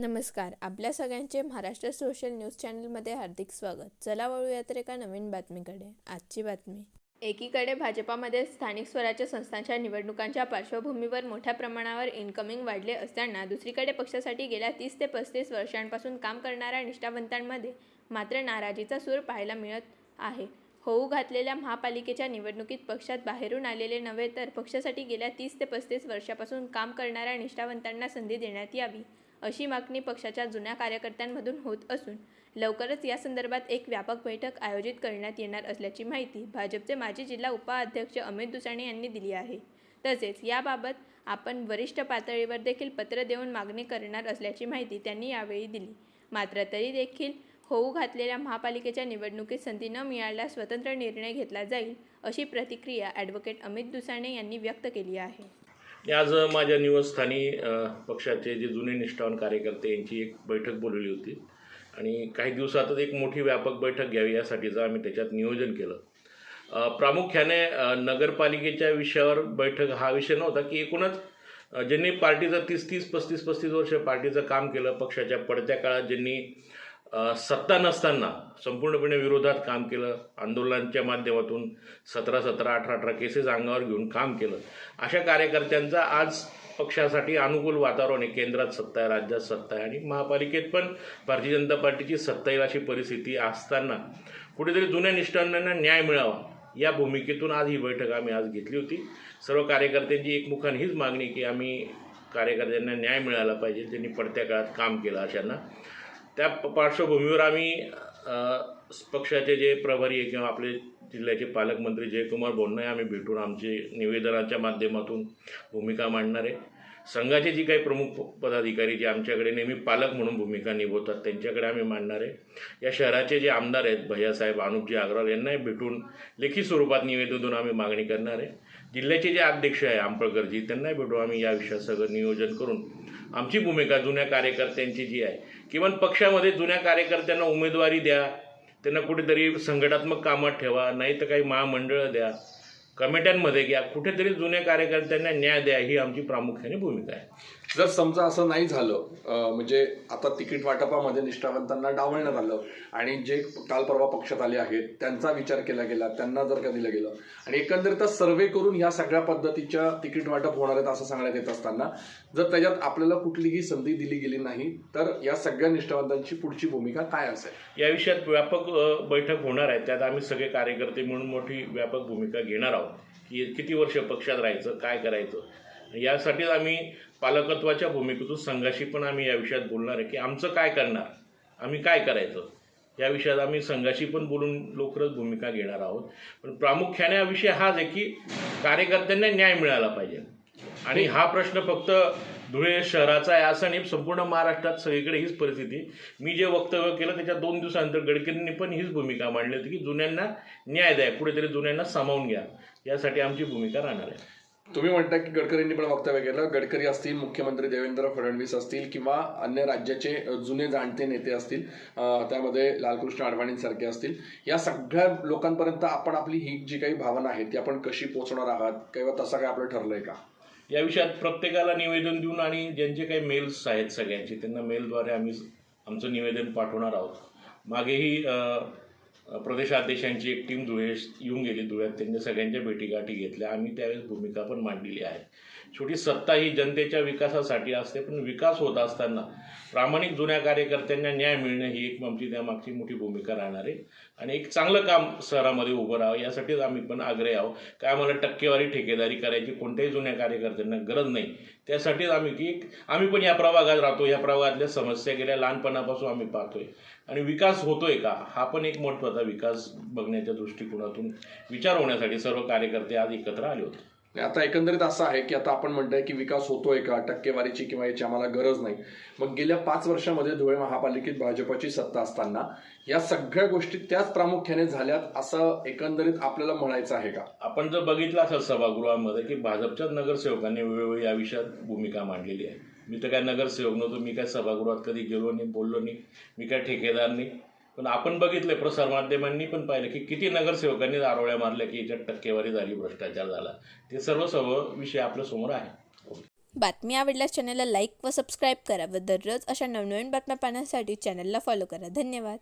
नमस्कार. आपल्या सगळ्यांचे महाराष्ट्र सोशल न्यूज चॅनलमध्ये हार्दिक स्वागत. चला वळूया तर एका नवीन बातमीकडे. आजची बातमी. एकीकडे भाजपामध्ये स्थानिक स्वराज्य संस्थांच्या निवडणुकांच्या पार्श्वभूमीवर मोठ्या प्रमाणावर इन्कमिंग वाढले असताना दुसरीकडे पक्षासाठी गेल्या तीस ते पस्तीस वर्षांपासून काम करणाऱ्या निष्ठावंतांमध्ये मात्र नाराजीचा सूर पाहायला मिळत आहे. होऊ घातलेल्या महापालिकेच्या निवडणुकीत पक्षात बाहेरून आलेले नव्हे तर पक्षासाठी गेल्या तीस ते पस्तीस वर्षापासून काम करणाऱ्या निष्ठावंतांना संधी देण्यात यावी अशी मागणी पक्षाच्या जुन्या कार्यकर्त्यांमधून होत असून लवकरच या संदर्भात एक व्यापक बैठक आयोजित करण्यात येणार असल्याची माहिती भाजपचे माजी जिल्हा उपाध्यक्ष अमित दुसाणे यांनी दिली आहे. तसेच याबाबत आपण वरिष्ठ पातळीवर देखील पत्र देऊन मागणी करणार असल्याची माहिती त्यांनी यावेळी दिली. मात्र तरी देखील होऊ घातलेल्या महापालिकेच्या निवडणुकीत संधी न मिळाल्यास स्वतंत्र निर्णय घेतला जाईल अशी प्रतिक्रिया ॲडव्होकेट अमित दुसाणे यांनी व्यक्त केली आहे. आज माझ्या निवासस्थानी पक्षाचे जे जुने निष्ठावान कार्यकर्ते यांची एक बैठक बोलवली होती. आणि काही दिवसातच एक मोठी व्यापक बैठक घ्यावी यासाठीचं आम्ही त्याच्यात नियोजन केलं. प्रामुख्याने नगरपालिकेच्या विषयावर बैठक हा विषय नव्हता की एकूणच ज्यांनी पार्टीचं तीस तीस पस्तीस पस्तीस वर्ष पार्टीचं काम केलं पक्षाच्या पडत्या काळात ज्यांनी सत्ता नसताना संपूर्णपणे विरोधात काम केलं. आंदोलनांच्या माध्यमातून सतरा सतरा अठरा अठरा केसेस अंगावर घेऊन काम केलं. अशा कार्यकर्त्यांचा आज पक्षासाठी अनुकूल वातावरण आहे. केंद्रात सत्ता आहे राज्यात सत्ता आहे आणि महापालिकेत पण भारतीय जनता पार्टीची सत्ता येईल अशी परिस्थिती असताना कुठेतरी जुन्या निष्ठांना न्याय मिळावा या भूमिकेतून आज ही बैठक आम्ही आज घेतली होती. सर्व कार्यकर्त्यांची एकमुखाने हीच मागणी की आम्ही कार्यकर्त्यांना न्याय मिळाला पाहिजे. त्यांनी पडत्या काळात काम केलं अशांना. त्या प- पार्श्वभूमीवर आम्ही पक्षाचे जे प्रभारी आहे किंवा आपले जिल्ह्याचे पालकमंत्री जयकुमार बोन्ना आम्ही भेटून आमचे निवेदनाच्या माध्यमातून भूमिका मांडणार आहे. संघाचे जी काही प्रमुख पदाधिकारी जे आमच्याकडे नेहमी पालक म्हणून भूमिका निभवतात त्यांच्याकडे आम्ही मांडणार आहे. या शहराचे जे आमदार आहेत भैयासाहेब अनुपजी अग्रवाल यांनाही भेटून लेखी स्वरूपात निवेदन देऊन आम्ही मागणी करणार आहे. जिल्ह्याचे जे अध्यक्ष आहे आंबळकरजी त्यांनाही भेटून आम्ही या विषयात सगळं नियोजन करून आमची भूमिका जुन्या कार्यकर्त्यांची जी आहे. किमान पक्षामध्ये जुन्या कार्यकर्त्यांना उमेदवारी द्या. त्यांना कुठेतरी संघटात्मक कामात ठेवा. नाही तर काही महामंडळं द्या. कमिट्यांमध्ये घ्या. कुठेतरी जुन्या कार्यकर्त्यांना न्याय द्या ही आमची प्रामुख्याने भूमिका आहे. जर समजा असं नाही झालं म्हणजे आता तिकीट वाटपामध्ये निष्ठावंतांना डावलण्यात आलं आणि जे काल परवा पक्षात आले आहेत त्यांचा विचार केला गेला त्यांना जर का दिलं गेलं आणि एकंदरीतच सर्वे करून ह्या सगळ्या पद्धतीच्या तिकीट वाटप होणार आहेत असं सांगण्यात येत असताना जर त्याच्यात आपल्याला कुठलीही संधी दिली गेली नाही तर या सगळ्या निष्ठावंतांची पुढची भूमिका काय असेल? या विषयात व्यापक बैठक होणार आहे. त्यात आम्ही सगळे कार्यकर्ते म्हणून मोठी व्यापक भूमिका घेणार आहोत. की किती वर्ष पक्षात राहायचं काय करायचं? यासाठीच आम्ही पालकत्वाच्या भूमिकेतून संघाशी पण आम्ही या विषयात बोलणार आहे की आमचं काय करणार? आम्ही काय करायचं? या विषयात आम्ही संघाशी पण बोलून लवकरच भूमिका घेणार आहोत. पण प्रामुख्याने हा विषय हाच आहे की कार्यकर्त्यांना न्याय मिळाला पाहिजे. आणि हा प्रश्न फक्त धुळे शहराचा आहे असं नाही संपूर्ण महाराष्ट्रात सगळीकडे हीच परिस्थिती मी जे वक्तव्य केलं त्याच्या दोन दिवसानंतर गडकरींनी पण हीच भूमिका मांडली होती की जुन्यांना न्याय द्या कुठेतरी जुन्यांना सामावून घ्या. यासाठी आमची भूमिका राहणार आहे. तुम्ही म्हणता की गडकरींनी पण वक्तव्य केलं. गडकरी असतील मुख्यमंत्री देवेंद्र फडणवीस असतील किंवा अन्य राज्याचे जुने जाणते नेते असतील त्यामध्ये लालकृष्ण अडवाणींसारखे असतील. या सगळ्या लोकांपर्यंत आपण आपली ही जी काही भावना आहे ती आपण कशी पोहोचणार आहात? किंवा तसं काय आपलं ठरलंय का? या विषयात प्रत्येकाला निवेदन देऊन आणि ज्यांचे काही मेल्स आहेत सगळ्यांचे त्यांना मेलद्वारे आम्ही आमचं निवेदन पाठवणार आहोत. मागेही प्रदेशाध्यक्षांची एक टीम धुळे येऊन गेली धुळ्यात त्यांनी सगळ्यांच्या भेटीगाठी घेतल्या. आम्ही त्यावेळेस भूमिका पण मांडलेली आहे. छोटी सत्ता ही जनतेच्या विकासासाठी असते पण विकास होत असताना प्रामाणिक जुन्या कार्यकर्त्यांना न्याय मिळणं ही एक आमची त्यामागची मोठी भूमिका राहणार आहे. आणि एक चांगलं काम शहरामध्ये उभं राहावं यासाठीच आम्ही पण आग्रही आहोत. काय आम्हाला टक्केवारी ठेकेदारी करायची कोणत्याही जुन्या कार्यकर्त्यांना गरज नाही. त्यासाठीच आम्ही की आम्ही पण या प्रभागात राहतो या प्रभागातल्या समस्या गेल्या लहानपणापासून आम्ही पाहतोय. आणि विकास होतोय का हा पण एक महत्त्वाचा विकास बघण्याच्या दृष्टिकोनातून विचार होण्यासाठी सर्व कार्यकर्ते आज एकत्र आले होते. आता एकंदरीत असं आहे की आता आपण म्हणतोय की विकास होतोय का टक्केवारीची किंवा याची आम्हाला गरज नाही. मग गेल्या पाच वर्षामध्ये धुळे महापालिकेत भाजपची सत्ता असताना या सगळ्या गोष्टी त्याच प्रामुख्याने झाल्यात असं एकंदरीत आपल्याला म्हणायचं आहे का? आपण जर बघितलं असेल सभागृहामध्ये की भाजपच्याच नगरसेवकांनी वेळोवेळी या विषयात भूमिका मांडलेली आहे. मी तर काय नगरसेवक नव्हतो मी काय सभागृहात कधी गेलो नाही बोललो नाही मी काय ठेकेदार नाही. पण आपण बघितलंय प्रसारमाध्यमांनी पण पाहिलं की किती नगरसेवकांनी आरोळ्या मारल्या की याच्यात टक्केवारी झाली भ्रष्टाचार झाला. ते सर्व सर्व विषय आपल्यासमोर आहे. बातमी आवडल्यास चॅनलला लाईक व सबस्क्राईब करा व दररोज अशा नवनवीन बातम्या पाहण्यासाठी चॅनलला फॉलो करा. धन्यवाद.